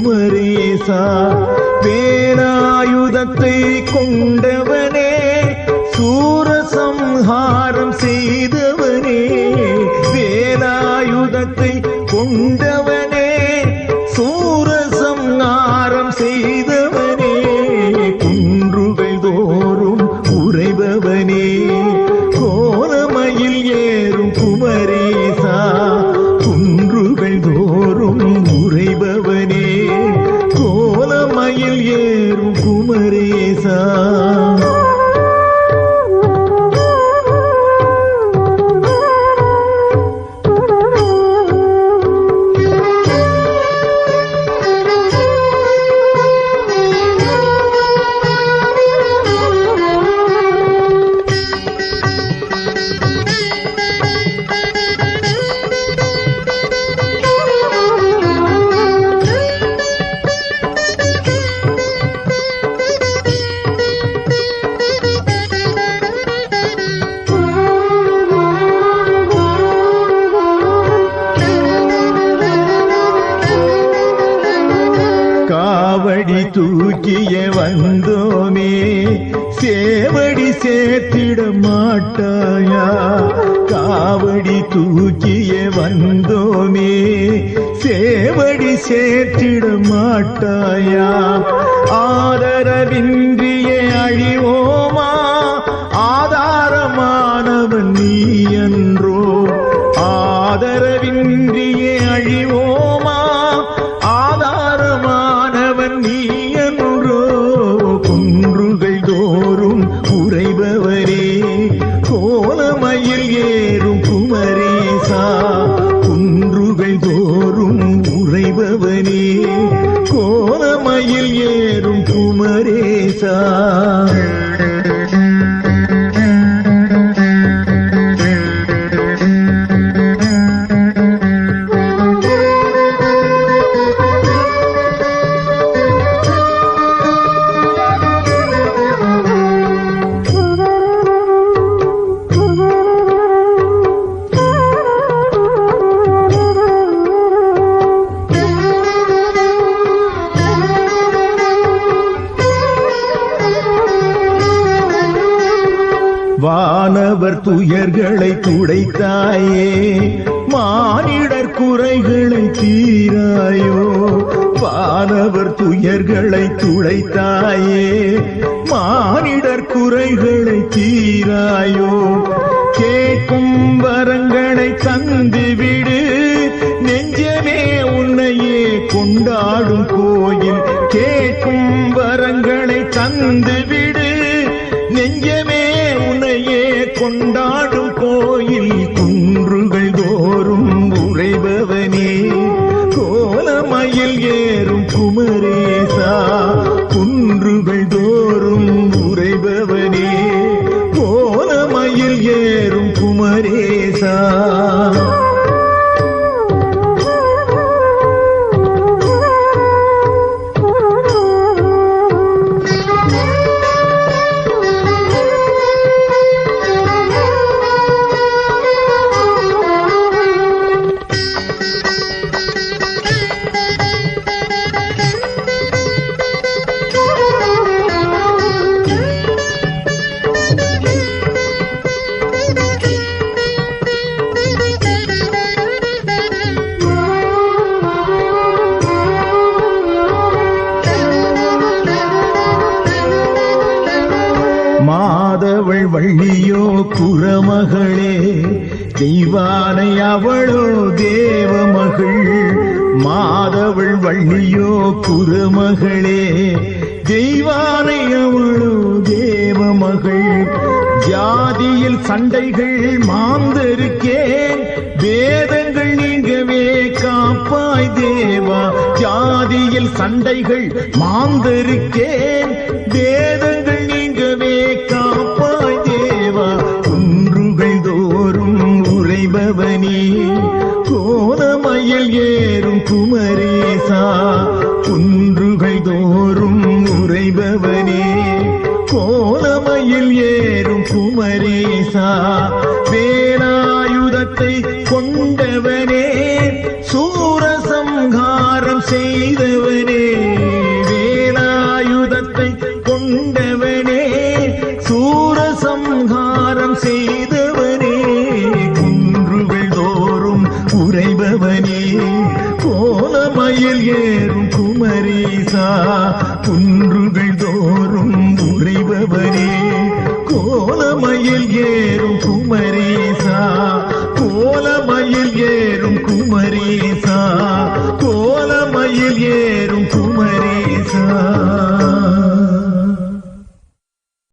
குமரேசா வேலாயுதத்தை கொண்டவனே சூரசம்ஹாரம் செய்தவனே வேலாயுதத்தை கொண்டவனே சூரசம்ஹாரம் செய்தவனே குன்றுகள் தோறும் உறைபவனே கோலமையில் ஏறும் குமரே காவடி தூக்கிய வந்தோமே சேவடி சேர்த்திட மாட்டாயா? காவடி தூக்கிய வந்தோமே சேவடி சேர்த்திட மாட்டாயா? ஆதரவின்றிய அழிவோமா ಸಾ வானவர் துயர்களை துடைத்தாயே மானிடர் குறைகளை தீராயோ வானவர் துயர்களை துடைத்தாயே மானிடர் குறைகளை தீராயோ. கேட்கும் வரங்களை தந்துவிடு நெஞ்சமே உன்னையே கொண்டாடும் கோயில். கேட்கும் வரங்களை தந்து கொண்டாடும் கோயில் குன்றுகள் தோறும் உறைபவனே. கோலமயில் ஏறும் குமரேசா குன்றுகள் தோறும் உறைபவனே. கோலமயில் ஏறும் குமரேசா. வள்ளியோ குரமகளே தெய்வானை அவளோ தேவமகள். மாதவள் வள்ளியோ குரமகளே தெய்வானை அவளோ தேவமகள். ஜாதியில் சண்டைகள் மாந்தருக்கேன் வேதங்கள் நீங்கவே காப்பாய் தேவா. ஜாதியில் சண்டைகள் மாந்தருக்கேன் வேதங்கள் உறைபவனே கோலமையில் ஏறும் குமரேசா வேலாயுதத்தை கொண்டவனே சூரசம்ஹாரம் செய்தவனே வேலாயுதத்தை கொண்டவனே சூரசம்ஹாரம் செய்தவனே குன்றுகள் தோறும் உறைபவனே கோலமையில் ஏறும் மரீசா குன்றுகள் தோறும் உறைபவரே கோலமயில் ஏறும்